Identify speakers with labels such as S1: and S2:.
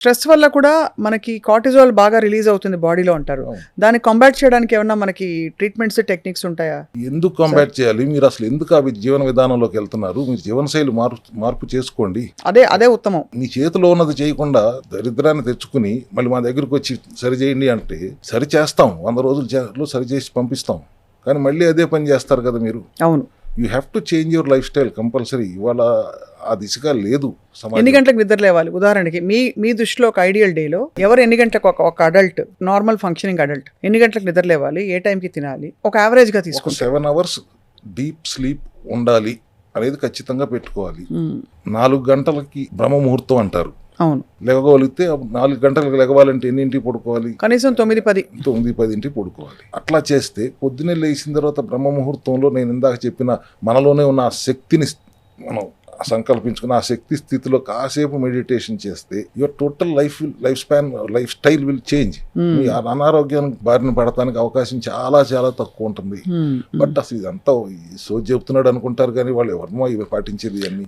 S1: Stress వల్ల కూడా మనకి కార్టిజాల్ బాగా రిలీజ్ అవుతుంది బాడీలో అంటారు. దాన్ని కంబాట్ చేయడానికి ఏమన్నా మనకి ట్రీట్మెంట్స్ టెక్నిక్స్ ఉంటాయా?
S2: ఎందుకు కాంబాట్ చేయాలి? మీరు అసలు ఎందుకు ఆ వి- జీవన విధానంలోకి వెళ్తున్నారు? మీరు జీవనశైలి మార్పు మార్పు చేసుకోండి.
S1: అదే అదే ఉత్తమం.
S2: మీ చేతిలో ఉన్నది చేయకుండా దరిద్రాన్ని తెచ్చుకుని మళ్ళీ మా దగ్గరికి వచ్చి సరి చేయండి అంటే సరి చేస్తాం. వంద రోజుల సరి చేసి పంపిస్తాం. కానీ మళ్ళీ అదే పని చేస్తారు కదా మీరు.
S1: అవును.
S2: You have to change your lifestyle compulsory ఇవాళ ఆ దిశగా లేదు
S1: ఎన్ని గంటలకు నిద్ర లేవాలి? ఉదాహరణకి మీ మీ దృష్టిలో ఒక ఐడియల్ డేలో ఎవరు ఎన్ని గంటలకు ఒక ఒక అడల్ట్ నార్మల్ ఫంక్షనింగ్ అడల్ట్ ఎన్ని గంటలకు నిద్ర లేవాలి? ఏ టైంకి తినాలి? ఒక యావరేజ్గా
S2: ఒక
S1: తీసుకుంటాం
S2: సెవెన్ అవర్స్ డీప్ స్లీప్ ఉండాలి అనేది ఖచ్చితంగా పెట్టుకోవాలి. నాలుగు గంటలకి బ్రహ్మ ముహూర్తం అంటారు.
S1: అవును.
S2: లేవగలిగితే నాలుగు గంటలకు లెగవాలంటే ఎన్నింటికి పడుకోవాలి?
S1: కనీసం తొమ్మిది పది.
S2: తొమ్మిది పదింటికి పడుకోవాలి. అట్లా చేస్తే పొద్దున్నే లేచిన తర్వాత బ్రహ్మ ముహూర్తంలో నేను ఇందాక చెప్పిన మనలోనే ఉన్న ఆ శక్తిని మనం సంకల్పించుకున్న ఆ శక్తి స్థితిలో కాసేపు మెడిటేషన్ చేస్తే your total life lifespan lifestyle will change
S1: Hmm.
S2: మీ అనారోగ్యానికి బారిన పడటానికి అవకాశం చాలా చాలా తక్కువ ఉంటుంది
S1: Hmm.
S2: బట్ అసలు ఇదంతా సో చెప్తున్నాడు అనుకుంటారు కానీ వాళ్ళు ఎవరినో ఇవి పాటించేది అన్ని